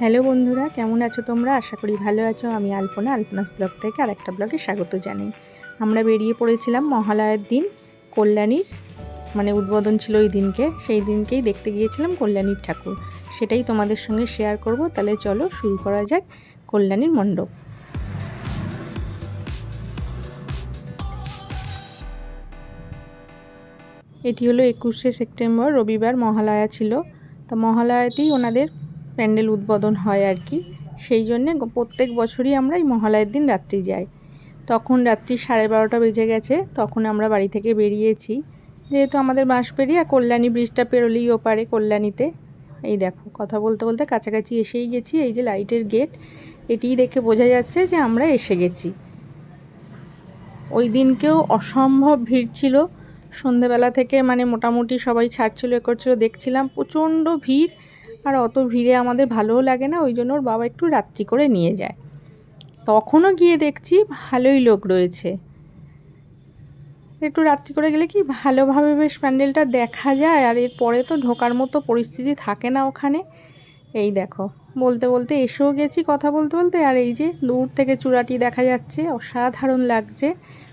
Hello বন্ধুরা, কেমন আছো তোমরা? আশা করি ভালো আছো। আমি আলপনা, আলপনাস ব্লগ থেকে আর একটা ব্লগে স্বাগত জানাই। আমরা বেরিয়ে পড়েছিলাম মহালয়ার দিন, কল্যাণীর মানে উদ্বোধন ছিল ওই দিনকে, সেই দিনকেই দেখতে গিয়েছিলাম কল্যাণীর ঠাকুর। সেটাই তোমাদের সঙ্গে শেয়ার করব। তাহলে চলো শুরু করা যাক কল্যাণীর মণ্ডপ। এটি হলো একুশে সেপ্টেম্বর, রবিবার মহালয়া ছিল। তো মহালয়াতেই ওনাদের প্যান্ডেল উদ্বোধন হয় আর কি। সেই জন্যে প্রত্যেক বছরই আমরা এই মহালয়ের দিন রাত্রি যাই। তখন রাত্রি সাড়ে বারোটা বেজে গেছে, তখন আমরা বাড়ি থেকে বেরিয়েছি। যেহেতু আমাদের বাঁশবেড়িয়া কল্যাণী ব্রিজটা পেরোলেই ওপারে কল্যাণীতে। এই দেখো, কথা বলতে বলতে কাছাকাছি এসেই গেছি, এই যে লাইটের গেট, এটিই দেখে বোঝা যাচ্ছে যে আমরা এসে গেছি। ওই দিনকেও অসম্ভব ভিড় ছিল। সন্ধেবেলা থেকে মানে মোটামুটি সবাই ছাড়ছিল, এ করছিল, দেখছিলাম প্রচণ্ড ভিড়। আর অত ভিড়ে আমাদের ভালোও লাগে না, ওই জন্য ওর বাবা একটু রাত্রি করে নিয়ে যায়। তখনও গিয়ে দেখছি ভালোই লোক রয়েছে। একটু রাত্রি করে গেলে কি ভালোভাবে বেশ প্যান্ডেলটা দেখা যায়, আর এরপরে তো ঢোকার মতো পরিস্থিতি থাকে না ওখানে। এই দেখো, বলতে বলতে এসেও গেছি কথা বলতে বলতে, আর এই যে দূর থেকে চূড়াটি দেখা যাচ্ছে, অসাধারণ লাগছে।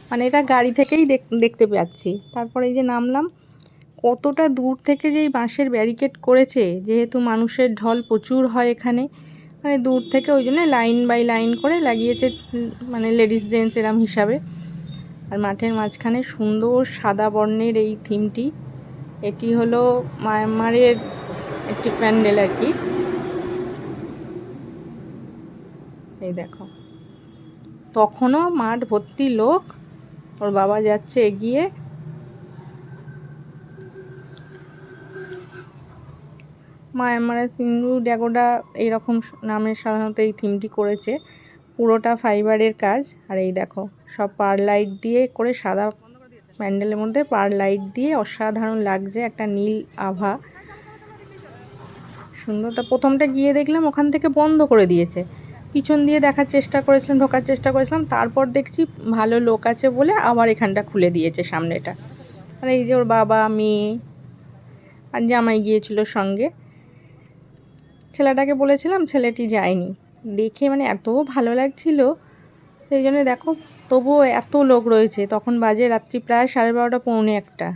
মানে এটা গাড়ি থেকেই দেখতে পাচ্ছি। তারপরে এই যে নামলাম কতটা দূর থেকে যে এই বাঁশের ব্যারিকেড করেছে, যেহেতু মানুষের ঢল প্রচুর হয় এখানে মানে দূর থেকে ওই জন্য লাইন বাই লাইন করে লাগিয়েছে মানে লেডিস জেন্টস এরম হিসাবে। আর মাঠের মাঝখানে সুন্দর সাদা বর্ণের এই থিমটি, এটি হলো মায়ানমারের একটি প্যান্ডেল আর কি। এই দেখো। তখনও মাঠ ভর্তি লোক, ওর বাবা যাচ্ছে এগিয়ে। মায়ানমারের সিন্ধু ড্যাগোডা এইরকম নামে সাধারণত এই থিমটি করেছে। পুরোটা ফাইবারের কাজ। আর এই দেখো, সব পার লাইট দিয়ে করে সাদা প্যান্ডেলের মধ্যে পার লাইট দিয়ে অসাধারণ লাগছে একটা নীল আভা। সুন্দর। তা প্রথমটা গিয়ে দেখলাম ওখান থেকে বন্ধ করে দিয়েছে। পিছন দিয়ে দেখার চেষ্টা করেছিলাম, ঢোকার চেষ্টা করেছিলাম। তারপর দেখছি ভালো লোক আছে বলে আবার এখানটা খুলে দিয়েছে সামনেটা। আর এই যে ওর বাবা, মেয়ে আর জামাই গিয়েছিল সঙ্গে। ছেলেটাকে বলেছিলাম ছেলেটি যায়নি। দেখে মানে এত ভালো লাগছিল, সেই জন্য দেখো তবুও এত লোক রয়েছে। তখন বাজে রাত্রি প্রায় সাড়ে বারোটা, পৌনে একটা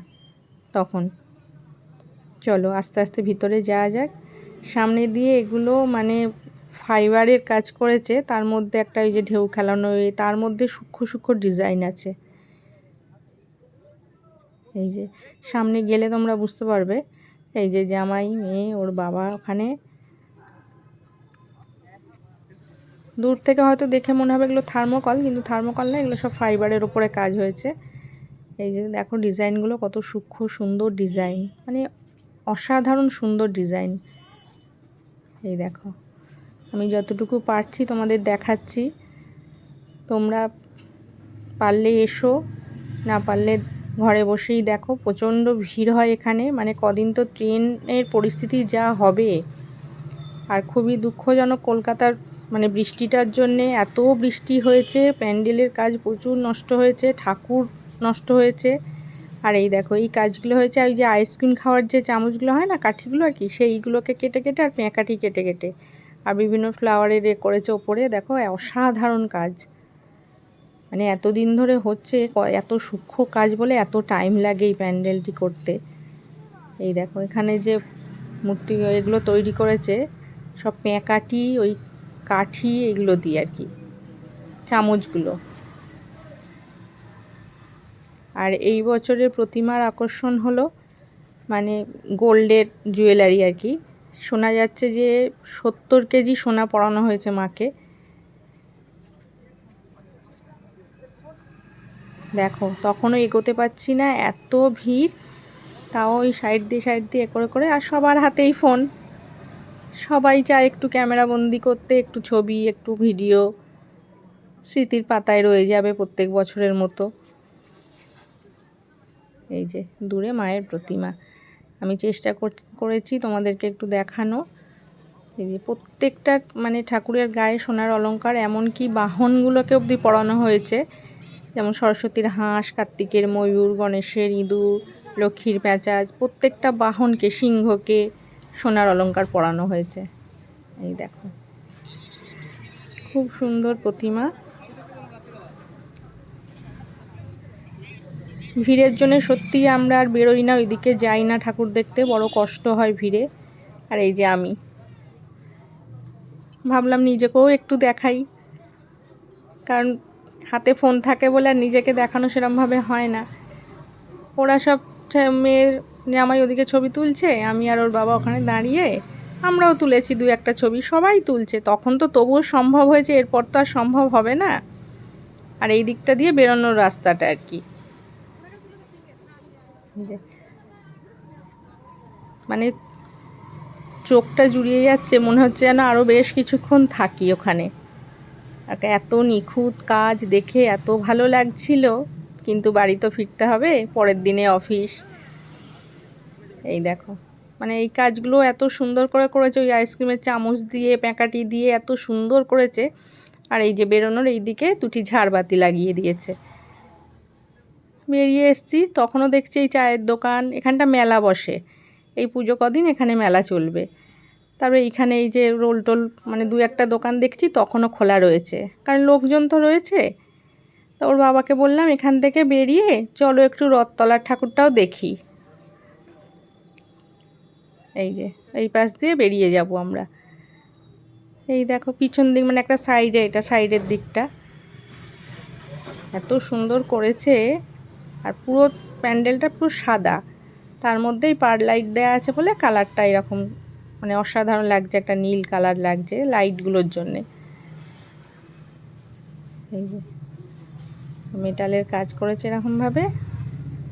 তখন। চলো আস্তে আস্তে ভিতরে যাওয়া যাক। সামনে দিয়ে এগুলো মানে ফাইবারের কাজ করেছে, তার মধ্যে একটা ওই যে ঢেউ খেলানো তার মধ্যে সূক্ষ্ম সূক্ষ্ম ডিজাইন আছে। এই যে সামনে গেলে তোমরা বুঝতে পারবে, এই যে জামাই, মেয়ে, ওর বাবা ওখানে। দূর থেকে হয়তো দেখে মনে হবে এগুলো থার্মোকল কিন্তু থার্মোকল না, এগুলো সব ফাইবারের ওপরে কাজ হয়েছে। এই যে দেখো ডিজাইনগুলো কত সূক্ষ্ম সুন্দর ডিজাইন মানে অসাধারণ সুন্দর ডিজাইন এই দেখো, আমি যতটুকু পারছি তোমাদের দেখাচ্ছি। তোমরা পারলে এসো, না পারলে ঘরে বসেই দেখো। প্রচণ্ড ভিড় হয় এখানে মানে কদিন তো ট্রেনের পরিস্থিতি যা হবে। আর খুবই দুঃখজনক কলকাতার মানে বৃষ্টিটার জন্যে এত বৃষ্টি হয়েছে, প্যান্ডেলের কাজ প্রচুর নষ্ট হয়েছে, ঠাকুর নষ্ট হয়েছে। আর এই দেখো, এই কাজগুলো হয়েছে ওই যে আইসক্রিম খাওয়ার যে চামচগুলো হয় না, কাঠিগুলো আর কি, সেইগুলোকে কেটে কেটে আর পেঁকাটি কেটে কেটে। আর বিভিন্ন ফ্লাওয়ারের এ করেছে ওপরে, দেখো অসাধারণ কাজ। মানে এতদিন ধরে হচ্ছে, এত সূক্ষ্ম কাজ বলে এত টাইম লাগে এই প্যান্ডেলটি করতে। এই দেখো, এখানে যে মূর্তি এগুলো তৈরি করেছে সব পেঁকাটি ওই কাঠি এগুলো দিয়ে আর কি, চামচগুলো। আর এই বছরের প্রতিমার আকর্ষণ হলো মানে গোল্ডের জুয়েলারি আর কি। শোনা যাচ্ছে যে সত্তর কেজি সোনা পড়ানো হয়েছে মাকে। দেখো, তখনও এগোতে পারছি না, এত ভিড়, তাও ওই সাইড দিয়ে সাইড দিয়ে করে করে, আর সবার হাতেই ফোন সবাই চায় একটু ক্যামেরা বন্দি করতে, একটু ছবি, একটু ভিডিও। স্মৃতির পাতায় রয়ে যাবে প্রত্যেক বছরের মতো। এই যে, দূরে মায়ের প্রতিমা। আমি চেষ্টা করেছি তোমাদেরকে একটু দেখানো। এই যে, প্রত্যেকটা মানে ঠাকুরের গায়ে সোনার অলঙ্কার এমনকি বাহনগুলোকে অবধি পড়ানো হয়েছে। যেমন সরস্বতীর হাঁস, কার্তিকের ময়ূর, গণেশের ইঁদুর, লক্ষ্মীর প্যাঁচাজ প্রত্যেকটা বাহনকে, সিংহকে সোনার অলঙ্কার পরানো হয়েছে। এই দেখো। খুব সুন্দর প্রতিমা। ভিড়ের জন্য সত্যিই আমরা আর বেরোই না, ওইদিকে যাই না ঠাকুর দেখতে, বড় কষ্ট হয় ভিড়ে। আর এই যে আমি। ভাবলাম নিজেকেও একটু দেখাই। কারণ হাতে ফোন থাকে বলে আর নিজেকে দেখানো সেরমভাবে হয় না। ওরা সব মেয়ের জামাই ওদিকে ছবি তুলছে, আমি আর ওর বাবা ওখানে দাঁড়িয়ে আমরাও তুলেছি দু একটা ছবি, সবাই তুলছে। তখন তো তবুও সম্ভব হয়েছে, এরপর তো আর সম্ভব হবে না। আর এই দিকটা দিয়ে বেরোনোর রাস্তাটা আর কি। মানে চোখটা জুড়িয়ে যাচ্ছে, মনে হচ্ছে যেন আরও বেশ কিছুক্ষণ থাকি ওখানে। একটা এত নিখুঁত কাজ দেখে এত ভালো লাগছিল, কিন্তু বাড়ি তো ফিরতে হবে, পরের দিনে অফিস। এই দেখো। মানে এই কাজগুলো এত সুন্দর করে করেছে, ওই আইসক্রিমের চামচ দিয়ে, প্যাঁকাটি দিয়ে এত সুন্দর করেছে। আর এই যে বেরোনোর এই দিকে দুটি ঝাড়বাতি লাগিয়ে দিয়েছে। বেরিয়ে এসছি, তখনও দেখছি এই চায়ের দোকান, এখানটা মেলা বসে। এই পুজো কদিন এখানে মেলা চলবে। তারপরে এইখানে এই যে রোল টোল মানে দু একটা দোকান দেখছি, তখনও খোলা রয়েছে। কারণ লোকজন তো রয়েছে। তো ওর বাবাকে বললাম, এখান থেকে বেরিয়ে চলো একটু রথতলার ঠাকুরটাও দেখি। এই যে, এই পাশ দিয়ে বেরিয়ে যাব আমরা। এই দেখো, পিছন দিক মানে একটা সাইডে এটা সাইডের দিকটা। এত সুন্দর করেছে, আর পুরো প্যান্ডেলটা পুরো সাদা। তার মধ্যেই পার লাইট দেওয়া আছে বলে কালারটা এরকম মানে অসাধারণ লাগছে, একটা নীল কালার লাগছে লাইটগুলোর জন্যে। এই যে মেটালের কাজ করেছে এরকমভাবে।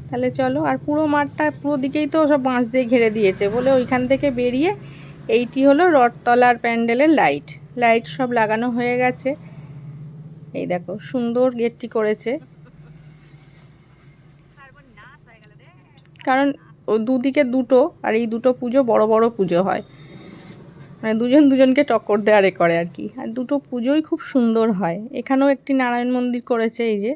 তাহলে চলো, আর পুরো মাঠটা পুরো দিকেই তো সব বাঁশ দিয়ে ঘিরে দিয়েছে। বলে ওইখান থেকে বেরিয়ে এইটি হলো রথতলার প্যান্ডেলের লাইট। লাইট সব লাগানো হয়ে গেছে। এই দেখো, সুন্দর গেটটি করেছে। কারণ ও দুদিকে দুটো, আর এই দুটো পুজো বড় বড় পুজো হয়। মানে দুজন দুজনকে টক্কর দেওয়ারে করে আর কি। আর দুটো পুজোই খুব সুন্দর হয়। এখানেও একটি নারায়ণ মন্দির করেছে এই যে।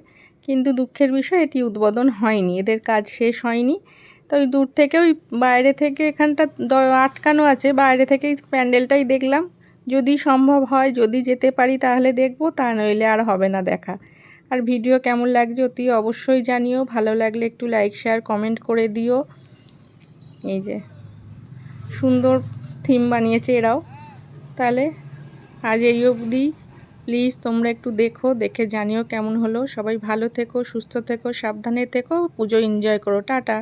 কিন্তু দুঃখের বিষয়, এটি উদ্বোধন হয়নি। এদের কাজ শেষ হয়নি। তো ওই দূর থেকে ওই বাইরে থেকে এখানটা আটকানো আছে। বাইরে থেকেই প্যান্ডেলটাই দেখলাম। যদি সম্ভব হয়, যদি যেতে পারি তাহলে দেখব, তা নইলে আর হবে না দেখা। আর ভিডিও কেমন লাগছে অতি অবশ্যই জানিও। ভালো লাগলে একটু লাইক, শেয়ার, কমেন্ট করে দিও। এই যে, সুন্দর থিম বানিয়েছে এরাও। তাহলে আজ এই অবধি। প্লিজ তোমরা একটু দেখো, দেখে জানিও কেমন হলো। সবাই ভালো থেকো, সুস্থ থেকো, সাবধানে থেকো, পুজো এনজয় করো। টাটা।